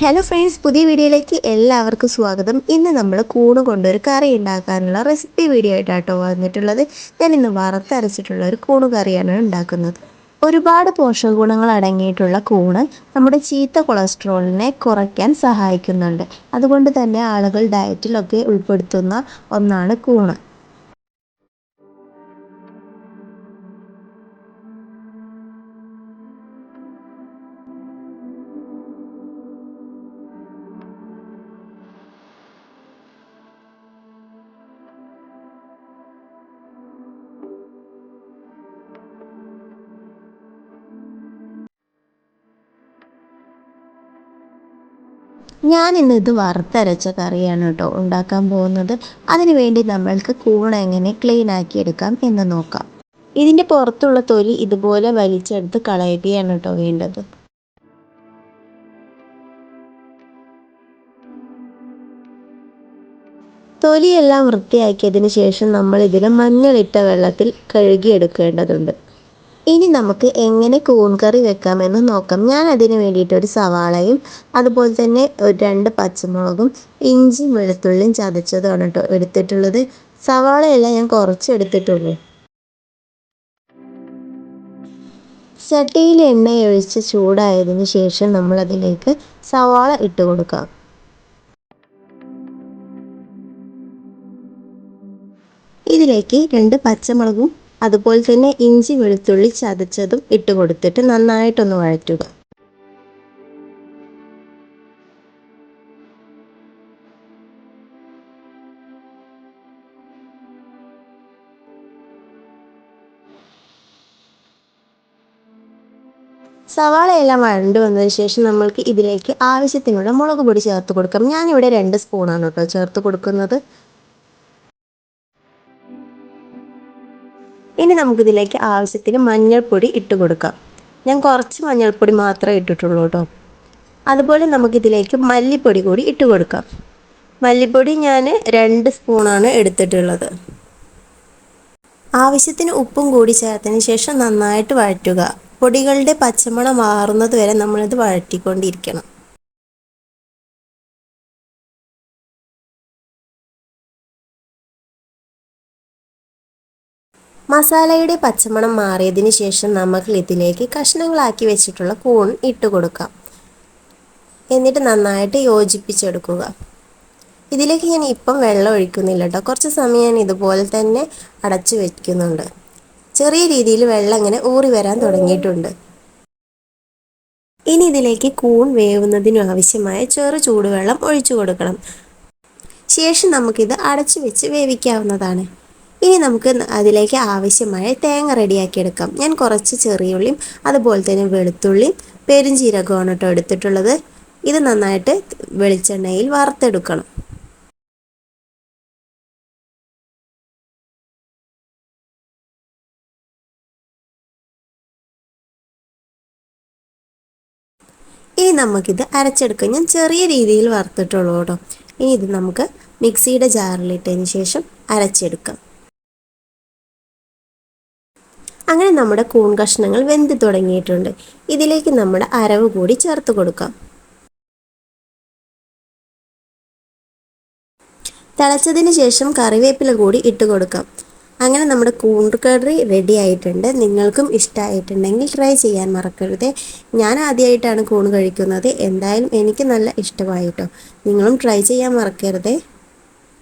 Hello friends പുതിയ വീഡിയോയിലേക്ക് എല്ലാവർക്കും സ്വാഗതം. ഇന്ന് നമ്മൾ കൂണ് കൊണ്ടൊരു കറി ഉണ്ടാക്കാനുള്ള റെസിപ്പി വീഡിയോ ആയിട്ടാട്ടോ വന്നിട്ടുള്ളത്. ഞാൻ ഇന്ന് വറുത്തരച്ചിട്ടുള്ള ഒരു കൂണ് കറിയാണ് ഉണ്ടാക്കുന്നത്. ഒരുപാട് പോഷക ഗുണങ്ങൾ അടങ്ങിയിട്ടുള്ള കൂണ് നമ്മുടെ ചീത്ത കൊളസ്ട്രോളിനെ കുറയ്ക്കാൻ സഹായിക്കുന്നുണ്ട്. അതുകൊണ്ട് തന്നെ ആളുകൾ ഡയറ്റിലൊക്കെ ഉൾപ്പെടുത്തുന്ന ഒന്നാണ് കൂണ്. ഞാൻ ഇന്ന് ഇത് വറുത്തരച്ച കറിയാണ് കേട്ടോ ഉണ്ടാക്കാൻ പോകുന്നത്. അതിന് വേണ്ടി നമ്മൾക്ക് കൂൺ എങ്ങനെ ക്ലീൻ ആക്കി എടുക്കാം എന്ന് നോക്കാം. ഇതിന്റെ പുറത്തുള്ള തൊലി ഇതുപോലെ വലിച്ചെടുത്ത് കളയുകയാണ് കേട്ടോ വേണ്ടത്. തൊലിയെല്ലാം വൃത്തിയാക്കിയതിന് ശേഷം നമ്മൾ ഇതിൽ മഞ്ഞളിട്ട വെള്ളത്തിൽ കഴുകിയെടുക്കേണ്ടതുണ്ട്. ഇനി നമുക്ക് എങ്ങനെ കൂൺ കറി വെക്കാമെന്ന് നോക്കാം. ഞാൻ അതിന് വേണ്ടിയിട്ട് ഒരു സവാളയും അതുപോലെ തന്നെ രണ്ട് പച്ചമുളകും ഇഞ്ചിയും വെളുത്തുള്ളിയും ചതച്ചതാണ് കേട്ടോ എടുത്തിട്ടുള്ളത്. സവാളയെല്ലാം ഞാൻ കുറച്ച് എടുത്തിട്ടുള്ളൂ. ചട്ടിയിൽ എണ്ണ ഒഴിച്ച് ചൂടായതിനു ശേഷം നമ്മൾ അതിലേക്ക് സവാള ഇട്ട് കൊടുക്കാം. ഇതിലേക്ക് രണ്ട് പച്ചമുളകും അതുപോലെ തന്നെ ഇഞ്ചി വെളുത്തുള്ളി ചതച്ചതും ഇട്ട് കൊടുത്തിട്ട് നന്നായിട്ടൊന്ന് വഴറ്റുക. സവാളയെല്ലാം വഴണ്ടു വന്നതിന് ശേഷം നമ്മൾക്ക് ഇതിലേക്ക് ആവശ്യത്തിനുള്ള മുളക് പൊടി ചേർത്ത് കൊടുക്കാം. ഞാനിവിടെ രണ്ട് സ്പൂണാണ് കേട്ടോ ചേർത്ത് കൊടുക്കുന്നത്. ഇനി നമുക്കിതിലേക്ക് ആവശ്യത്തിന് മഞ്ഞൾപ്പൊടി ഇട്ട് കൊടുക്കാം. ഞാൻ കുറച്ച് മഞ്ഞൾപ്പൊടി മാത്രമേ ഇട്ടിട്ടുള്ളൂ കേട്ടോ. അതുപോലെ നമുക്കിതിലേക്ക് മല്ലിപ്പൊടി കൂടി ഇട്ട് കൊടുക്കാം. മല്ലിപ്പൊടി ഞാൻ രണ്ട് സ്പൂണാണ് എടുത്തിട്ടുള്ളത്. ആവശ്യത്തിന് ഉപ്പും കൂടി ചേർത്തതിന് ശേഷം നന്നായിട്ട് വഴറ്റുക. പൊടികളുടെ പച്ചമണം മാറുന്നത് വരെ നമ്മളിത് വഴറ്റിക്കൊണ്ടിരിക്കണം. മസാലയുടെ പച്ചമണം മാറിയതിന് ശേഷം നമുക്ക് ഇതിലേക്ക് കഷ്ണങ്ങളാക്കി വെച്ചിട്ടുള്ള കൂൺ ഇട്ട് കൊടുക്കാം. എന്നിട്ട് നന്നായിട്ട് യോജിപ്പിച്ചെടുക്കുക. ഇതിലേക്ക് ഞാൻ ഇപ്പം വെള്ളം ഒഴിക്കുന്നില്ല കേട്ടോ കുറച്ച് സമയം ഞാൻ ഇതുപോലെ തന്നെ അടച്ചു വയ്ക്കുന്നുണ്ട് ചെറിയ രീതിയിൽ വെള്ളം ഇങ്ങനെ ഊറി വരാൻ തുടങ്ങിയിട്ടുണ്ട്. ഇനി ഇതിലേക്ക് കൂൺ വേവുന്നതിനു ആവശ്യമായ ചെറു ചൂടുവെള്ളം ഒഴിച്ചു കൊടുക്കണം. ശേഷം നമുക്കിത് അടച്ചു വെച്ച് വേവിക്കാവുന്നതാണ്. ഇനി നമുക്ക് അതിലേക്ക് ആവശ്യമായ തേങ്ങ റെഡിയാക്കിയെടുക്കാം. ഞാൻ കുറച്ച് ചെറിയുള്ളിയും അതുപോലെ തന്നെ വെളുത്തുള്ളിയും പെരുംജീരകമാണ് കേട്ടോ എടുത്തിട്ടുള്ളത്. ഇത് നന്നായിട്ട് വെളിച്ചെണ്ണയിൽ വറുത്തെടുക്കണം. ഇനി നമുക്കിത് അരച്ചെടുക്കാം ഞാൻ ചെറിയ രീതിയിൽ വറുത്തിട്ടുള്ളൂ കേട്ടോ. ഇനി ഇത് നമുക്ക് മിക്സിയുടെ ജാറിലിട്ടതിന് ശേഷം അരച്ചെടുക്കാം. അങ്ങനെ നമ്മുടെ കൂൺ കഷ്ണങ്ങൾ വെന്ത് തുടങ്ങിയിട്ടുണ്ട്. ഇതിലേക്ക് നമ്മുടെ അരവ് കൂടി ചേർത്ത് കൊടുക്കാം. തിളച്ചതിന് ശേഷം കറിവേപ്പില കൂടി ഇട്ട് കൊടുക്കാം. അങ്ങനെ നമ്മുടെ കൂൺ കറി റെഡി ആയിട്ടുണ്ട്. നിങ്ങൾക്കും ഇഷ്ടമായിട്ടുണ്ടെങ്കിൽ ട്രൈ ചെയ്യാൻ മറക്കരുത്. ഞാൻ ആദ്യമായിട്ടാണ് കൂൺ കഴിക്കുന്നത്. എന്തായാലും എനിക്ക് നല്ല ഇഷ്ടമായിട്ടോ. നിങ്ങളും ട്രൈ ചെയ്യാൻ മറക്കരുതേ.